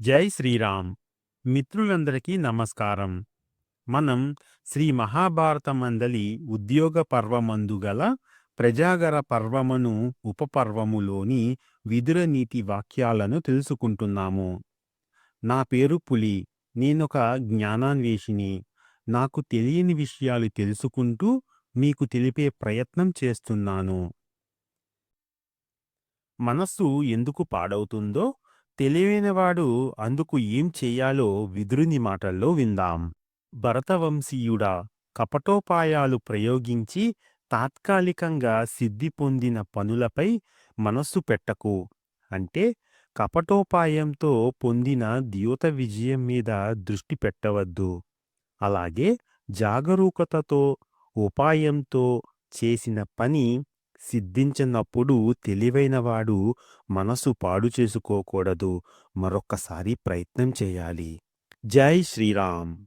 జై శ్రీరామ్. మిత్రులందరికీ నమస్కారం. మనం శ్రీ మహాభారతమందలి ఉద్యోగ పర్వమందు గల ప్రజాగర పర్వమును ఉపపర్వములోని విదుర నీతి వాక్యాలను తెలుసుకుంటున్నాము. నా పేరు పులి. నేనొక జ్ఞానాన్వేషిని. నాకు తెలియని విషయాలు తెలుసుకుంటూ మీకు తెలిపే ప్రయత్నం చేస్తున్నాను. మనస్సు ఎందుకు పాడవుతుందో తెలివైనవాడు అందుకు ఏం చెయ్యాలో విదురుని మాటల్లో విందాం. భరతవంశీయుడా కపటోపాయాలు ప్రయోగించి తాత్కాలికంగా సిద్ధి పొందిన పనులపై మనస్సు పెట్టకు. అంటే కపటోపాయంతో పొందిన ద్యోత విజయం మీద దృష్టి పెట్టవద్దు. అలాగే జాగరూకతతో ఉపాయంతో చేసిన పని సిద్ధించినప్పుడు తెలివైనవాడు మనసు పాడు చేసుకోకూడదు. మరొక్కసారి ప్రయత్నం చేయాలి. జై శ్రీరామ్.